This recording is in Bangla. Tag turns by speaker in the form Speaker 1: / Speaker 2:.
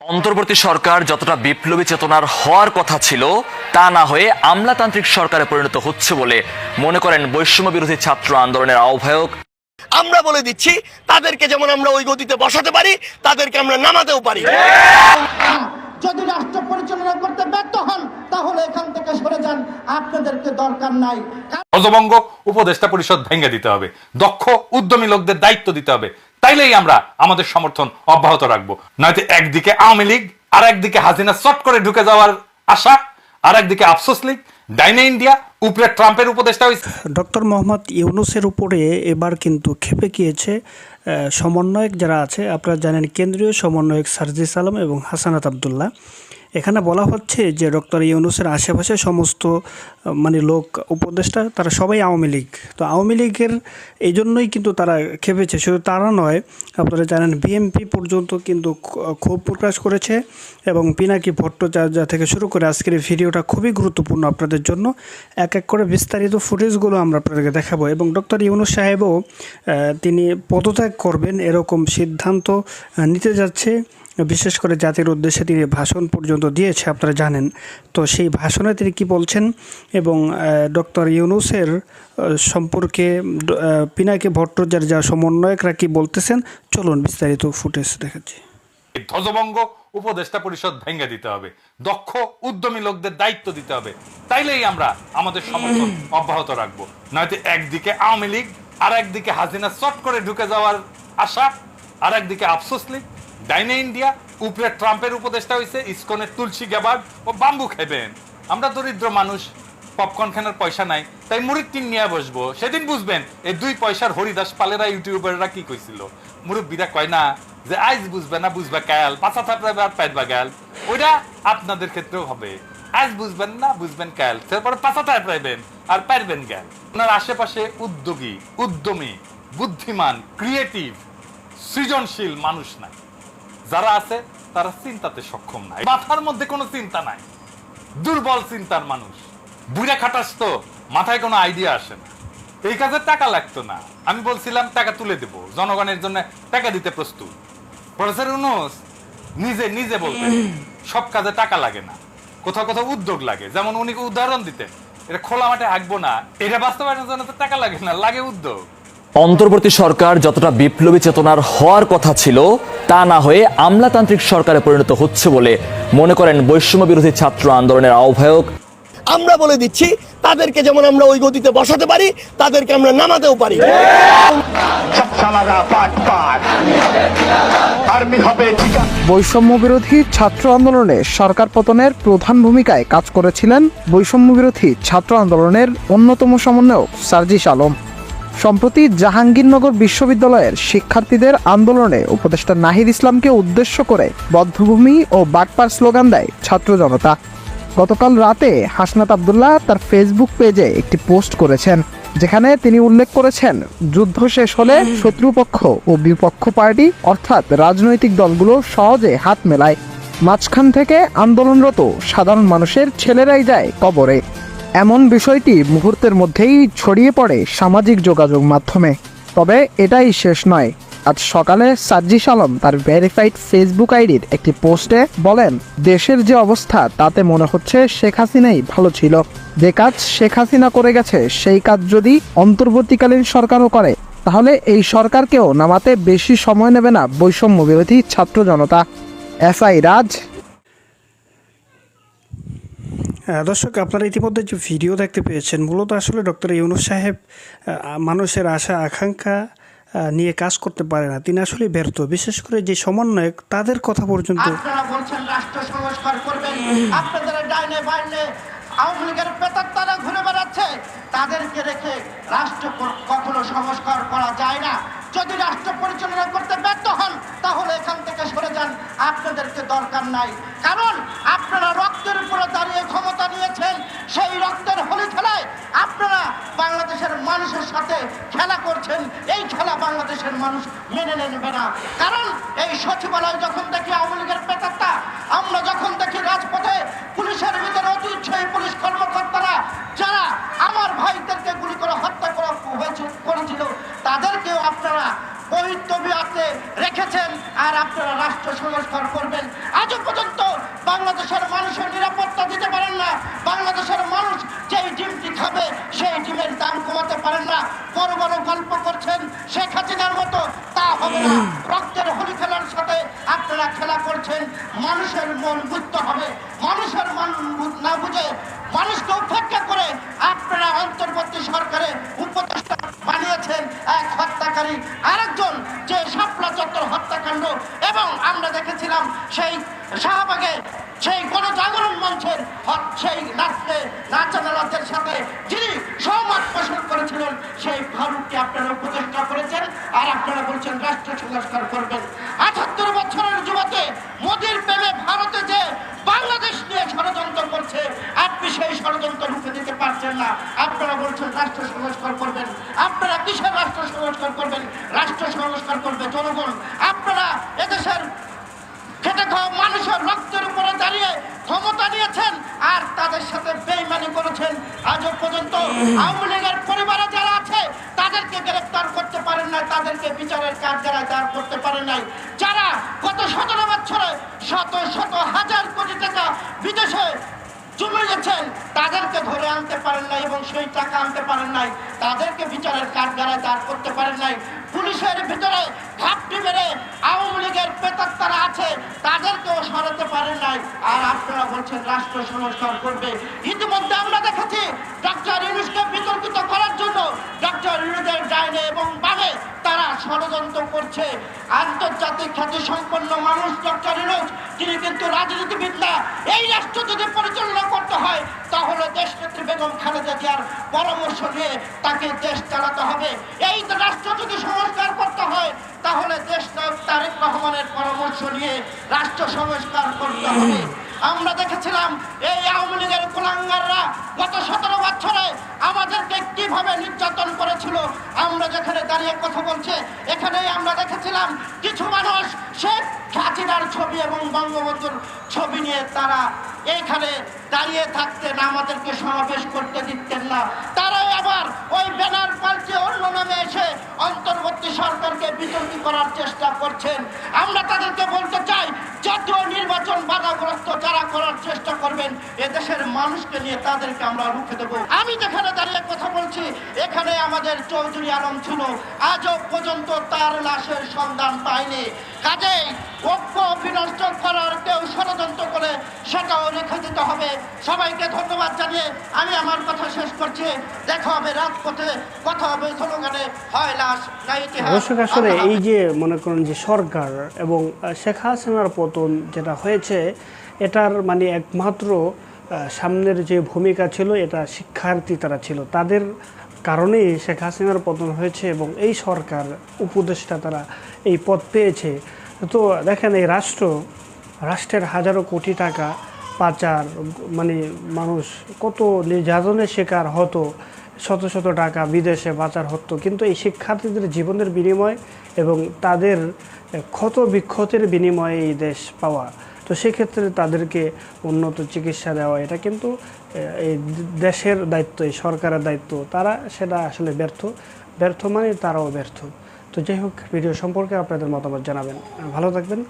Speaker 1: অন্তর্বর্তী সরকার যতটা বিপ্লবী চেতনার হওয়ার কথা ছিল তা না হয়ে আমলাতান্ত্রিক সরকারে পরিণত হচ্ছে বলে মনে করেন বৈষম্য বিরোধী ছাত্র আন্দোলনের আহ্বায়ক।
Speaker 2: আমরা বলে দিচ্ছি তাদেরকে যেমন আমরা ওই গতিতে বসাতে পারি তাদেরকে আমরা নামাতেও পারি।
Speaker 3: যদি রাষ্ট্র পরিচালনা করতে ব্যর্থ হন তাহলে এখান থেকে সরে যান। আপনাদেরকে দরকার নাই।
Speaker 4: ধ্বজভঙ্গ উপদেষ্টা পরিষদ ভেঙে দিতে হবে। দক্ষ উদ্যমী লোকদের দায়িত্ব দিতে হবে। তাইলেই আমরা আমাদের সমর্থন অব্যাহত রাখব। নয়তো একদিকে আওয়ামী লীগ, আর একদিকে হাসিনা চট করে ঢুকে যাওয়ার আশা, আর একদিকে আফসোস লীগ, ডাইনে ইন্ডিয়া, উপরে ট্রাম্পের উপদেষ্টা হয়েছে
Speaker 5: ডক্টর মোহাম্মদ ইউনুসের উপরে এবার কিন্তু খেপে গিয়েছে সমন্বয়ক যারা আছে, আপনারা জানেন কেন্দ্রীয় সমন্বয়ক সার্জিস আলম এবং হাসানাত আবদুল্লাহ। এখানে বলা হচ্ছে যে ডক্টর ইউনুসের আশেপাশে সমস্ত মানে লোক, উপদেষ্টা, তারা সবাই আওয়ামী লীগ। তো আওয়ামী লীগের এই জন্যই কিন্তু তারা খেপেছে। শুধু তারা নয়, আপনারা জানেন বিএমপি পর্যন্ত কিন্তু ক্ষোভ প্রকাশ করেছে এবং পিনাকি ভট্টাচার্য থেকে শুরু করে আজকের এই ভিডিওটা খুবই গুরুত্বপূর্ণ আপনাদের জন্য। এক এক করে বিস্তারিত ফুটেজগুলো আমরা আপনাদেরকে দেখাবো এবং ডক্টর ইউনুস সাহেবও তিনি পদত্যাগ করবেন এরকম সিদ্ধান্ত নিতে যাচ্ছে। বিশেষ করে জাতির উদ্দেশ্যে তিনি ভাষণ পর্যন্ত দিয়েছে, আপনারা জানেন। তো সেই ভাষণে তিনি কি বলছেন? এবং ডক্টর ইউনুসের সম্পর্কে পিনাকি ভট্টাচার্য যা সমন্বয়করা কি বলতেছেন? চলুন বিস্তারিত ফুটেজ দেখাচ্ছি।
Speaker 4: এই ধ্বজভঙ্গ উপদেষ্টা পরিষদ ভেঙে দিতে হবে। দক্ষ, উদ্যমী লোকদের দায়িত্ব দিতে হবে। তাইলেই আমরা আমাদের সমর্থন অব্যাহত রাখব। নয়তো একদিকে আওয়ামী লীগ আর একদিকে হাসিনা চট করে ঢুকে যাওয়ার আশা আর একদিকে আফসোস লীগ। ডাইনে ইন্ডিয়া, উপরে ট্রাম্পের উপদেষ্টা হয়েছে ইসকনের তুলসী গ্যাবার্ড ও বাম্বু খাইবেন। আমরা দরিদ্র মানুষ পপকর্ন খানার পয়সা নাই, তাই টিন নিয়ে বসবো। সেদিন বুঝবেন, এই দুই পয়সার হরিদাস পালেরা ইউটিউবাররা কি কইছিল? মুরব্বীরা কয় না, যে আইজ বুঝবে না, বুঝবে কাল পাঁচা থাপড়াবে আর পাইবা গাল ওইটা আপনাদের ক্ষেত্রেও হবে। আজ বুঝবেন না, বুঝবেন কাল তারপরে পাঁচা থাপড়াইবেন আর পারবেন গাল আপনার আশেপাশে উদ্যোগী, উদ্যমী, বুদ্ধিমান ক্রিয়েটিভ সৃজনশীল মানুষ নাই। যারা আছে, তারা চিন্তাতে সক্ষম নাই। মাথার মধ্যে কোনো চিন্তা নাই। দুর্বল চিন্তার মানুষ। বুড়া খাটাস তো, মাথায় কোনো আইডিয়া আসে না। এই কাজে টাকা লাগতো না। আমি বলছিলাম, টাকা তুলে দেব। জনগণের জন্য টাকা দিতে প্রস্তুত। প্রফেসর ইউনুস নিজে নিজে বলতেন, সব কাজে টাকা লাগে না। কোথাও কোথাও উদ্যোগ লাগে। যেমন উনি উদাহরণ দিতেন এটা খোলা মাঠে আঁকবো না। এটা বাস্তবায়নের জন্য তো টাকা লাগে না, লাগে উদ্যোগ।
Speaker 1: অন্তর্বর্তী সরকার যতটা বিপ্লবী চেতনার হওয়ার কথা ছিল তা না হয়ে আমলাতান্ত্রিক সরকারে পরিণত হচ্ছে বলে মনে করেন বৈষম্য বিরোধী ছাত্র আন্দোলনের আহ্বায়ক।
Speaker 2: আমরা বলে দিচ্ছি তাদেরকে যেমন আমরা ওই গতিতে বসাতে পারি তাদেরকে আমরা নামাতেও পারি।
Speaker 6: বৈষম্য বিরোধী ছাত্র আন্দোলনে সরকার পতনের প্রধান ভূমিকায় কাজ করেছিলেন বৈষম্য বিরোধী ছাত্র আন্দোলনের অন্যতম সমন্বয়ক সার্জিস আলম। সম্প্রতি জাহাঙ্গীরনগর বিশ্ববিদ্যালয়ের শিক্ষার্থীদের আন্দোলনে উপদেষ্টা নাহিদ ইসলামকে উদ্দেশ্য করে বদ্ধভূমি ও বাটপার স্লোগান দেয় ছাত্র জনতা। গতকাল রাতে হাসনাত আবদুল্লাহ তার ফেসবুক পেজে একটি পোস্ট করেছেন, যেখানে তিনি উল্লেখ করেছেন, যুদ্ধ শেষ হলে শত্রুপক্ষ ও বিপক্ষ পার্টি, অর্থাৎ রাজনৈতিক দলগুলো সহজে হাত মেলায়। মাঝখান থেকে আন্দোলনরত সাধারণ মানুষের ছেলেরাই যায় কবরে। এমন বিষয়টি মুহূর্তের মধ্যেই ছড়িয়ে পড়ে সামাজিক যোগাযোগ মাধ্যমে। তবে এটাই শেষ নয়। আজ সকালে সাজ্জিস আলম তার ভেরিফাইড ফেসবুক আইডির একটি পোস্টে বলেন, দেশের যে অবস্থা, তাতে মনে হচ্ছে শেখ হাসিনাই ভালো ছিল। যে কাজ শেখ হাসিনা করে গেছে, সেই কাজ যদি অন্তর্বর্তীকালীন সরকারও করে, তাহলে এই সরকারকেও নামাতে বেশি সময় নেবে না বৈষম্য বিরোধী ছাত্র জনতা। এসআই রাজ
Speaker 5: হ্যাঁ, দর্শক, আপনারা ইতিমধ্যে যে ভিডিও দেখতে পেয়েছেন, মূলত আসলে ডক্টর ইউনুস সাহেব মানুষের আশা, আকাঙ্ক্ষা নিয়ে কাজ করতে পারে না। তিনি আসলে ব্যর্থ। বিশেষ করে যে সমন্বয়ক, তাদের কথা পর্যন্ত
Speaker 3: রাষ্ট্র সংস্কার করবেন। আপনাদের ডাইনে বাইনে আওয়ামী লীগের পেতাত্তারা ঘুরে বেড়াচ্ছে। তাদেরকে রেখে রাষ্ট্র কখনো সংস্কার করা যায় না। যদি রাষ্ট্র পরিচালনা করতে ব্যর্থ হন, তাহলে এখান থেকে সরে যান। আপনাদেরকে দরকার নাই। কারণ আপনারা রক্তের উপরে দাঁড়িয়ে ক্ষমতা নিয়েছেন সেই রক্তের হোলি খেলায় আপনারা বাংলাদেশের মানুষের সাথে খেলা করছেন। এই খেলা বাংলাদেশের মানুষ মেনে নেবে না। কারণ এই সচিবালয় যখন দেখি আওয়ামী লীগের পেতাত্তা আমরা যখন দেখি রাজপথে পুলিশের ভিতরে অতি উৎসাহী পুলিশ কর্মকর্তারা, যারা আমার ভাইদেরকে গুলি করে হত্যা করা করেছিল, তাদেরকেও আপনারা পবিত্র বিয়াতে রেখেছেন, আর আপনারা রাষ্ট্র সংস্কার করবেন। আজও পর্যন্ত বাংলাদেশের মানুষের নিরাপত্তা দিতে পারেন না। বাংলাদেশের মানুষ যেই ডিমটি খাবে, সেই ডিমের দাম কমাতে পারেন না। বড় বড় গল্প সেই শাহবাগে সেই গণজাগরণ মঞ্চের সেই নাচতে নাচানালাদের সাথে যিনি সহমত পোষণ করেছিলেন, সেই ফারুককে আপনারা উপদেষ্টা করেছেন আর আপনারা বলছেন রাষ্ট্র সংস্কার করবেন। আটাত্তর বছরের যুবকে মোদির প্রেমে ভারতে যে বাংলাদেশ নিয়ে ষড়যন্ত্র করছে, আপনি সেই ষড়যন্ত্র রুখে দিতে পারছেন না। আপনারা বলছেন রাষ্ট্র সংস্কার করবেন। আপনারা কিসের রাষ্ট্র সংস্কার করবেন? রাষ্ট্র সংস্কার করবে জনগণ। আপনারা রক্তের উপরে দাঁড়িয়ে ক্ষমতা নিয়েছেন আর তাদের সাথে বেইমানি করেছেন। আজ পর্যন্ত আওয়ামী লীগের পরিবারে যারা আছে, তাদেরকে গ্রেফতার করতে পারেন নাই, তাদেরকে বিচারের কাঠগড়ায় দাঁড় করতে পারেন নাই। যারা গত সতেরো বছরে শত শত হাজার কোটি টাকা বিদেশে জমে গেছেন তাদেরকে ধরে আনতে পারেন নাই এবং সেই টাকা আনতে পারেন নাই। তাদেরকে বিচারের কাঠগড়ায় দাঁড় করতে পারেন নাই। পুলিশের ভিতরে ঘাপটি মেরে আওয়ামী লীগের পেতাত্তারা আছে, তাদেরকেও সরাতে পারেন নাই। আর আপনারা বলছেন রাষ্ট্র সংস্কার করবে। ইতিমধ্যে আমরা দেখেছি, ডক্টর ইউনুসকে বিতর্কিত করার জন্য ডক্টর ইউনুসের ডাইনে এবং বামে তারা ষড়যন্ত্র করছে, আন্তর্জাতিক খ্যাতি সম্পন্ন মানুষ ডক্টর ইউনুস, তিনি কিন্তু রাজনীতিবিদ না। এই রাষ্ট্র যদি পরিচালনা করতে হয়, তাহলে দেশনেত্রী বেগম খালেদা জিয়ার পরামর্শ নিয়ে তাকে দেশ চালাতে হবে। এই রাষ্ট্র যদি সংস্কার করতে হয়, তাহলে দেশ নায়ক তারেক রহমানের পরামর্শ নিয়ে রাষ্ট্র সংস্কার করতে হবে। আমরা দেখেছিলাম, এই আওয়ামী লীগের কুলাঙ্গাররা গত সতেরো বছরে কীভাবে নির্যাতন করেছিল? আমরা যেখানে দাঁড়িয়ে কথা বলছে, এখানেই আমরা দেখেছিলাম কিছু মানুষ শেখ হাসিনার ছবি এবং বঙ্গবন্ধুর ছবি নিয়ে তারা এইখানে দাঁড়িয়ে থাকতেন, আমাদেরকে সমাবেশ করতে দিতেন না। তারাই আবার ওই ব্যানার পাল্টে অন্য নামে এসে অন্তর্বর্তী সরকারকে বিতর্কি করার চেষ্টা করছেন। আমরা তাদেরকে বলতে চাই জাতীয় নির্বাচন বাধাগ্রস্ত যারা করার চেষ্টা করবেন এদেশের মানুষকে নিয়ে তাদেরকে আমরা রুখে দেবো। আমি যেখানে দাঁড়িয়ে কথা বলছি এখানে আমাদের চৌধুরী আলম ছিল। আজও পর্যন্ত তার লাশের সন্ধান পায়নি কাজেই ঐক্য বিনষ্ট করার কেউ ষড়যন্ত্র করে সেটাও রেখে দিতে হবে। সবাইকে ধন্যবাদ জানিয়ে আমি আমার কথা শেষ করছি। দেখা হবে রাজপথে কথা হবে স্লোগানে হয় লাশ না ইতিহাস।
Speaker 5: আসলে এই যে মনে করেন যে সরকার এবং শেখ হাসিনার পতন যেটা হয়েছে, এটার মানে একমাত্র সামনের যে ভূমিকা ছিল, এটা শিক্ষার্থী তারা ছিল। তাদের কারণেই শেখ হাসিনার পতন হয়েছে এবং এই সরকার উপদেষ্টা তারা এই পদ পেয়েছে। তো দেখেন, এই রাষ্ট্র, রাষ্ট্রের হাজারো কোটি টাকা পাচার মানে মানুষ কত নির্যাতনের শিকার হতো। শত শত টাকা বিদেশে পাচার হতো। কিন্তু এই শিক্ষার্থীদের জীবনের বিনিময় এবং তাদের ক্ষত বিক্ষতের বিনিময়ে এই দেশ পাওয়া, তো সেক্ষেত্রে তাদেরকে উন্নত চিকিৎসা দেওয়া, এটা কিন্তু এই দেশের দায়িত্ব, এই সরকারের দায়িত্ব। তারা সেটা আসলে ব্যর্থ ব্যর্থ মানে তারাও ব্যর্থ। তো যাই হোক, ভিডিও সম্পর্কে আপনাদের মতামত জানাবেন। ভালো থাকবেন।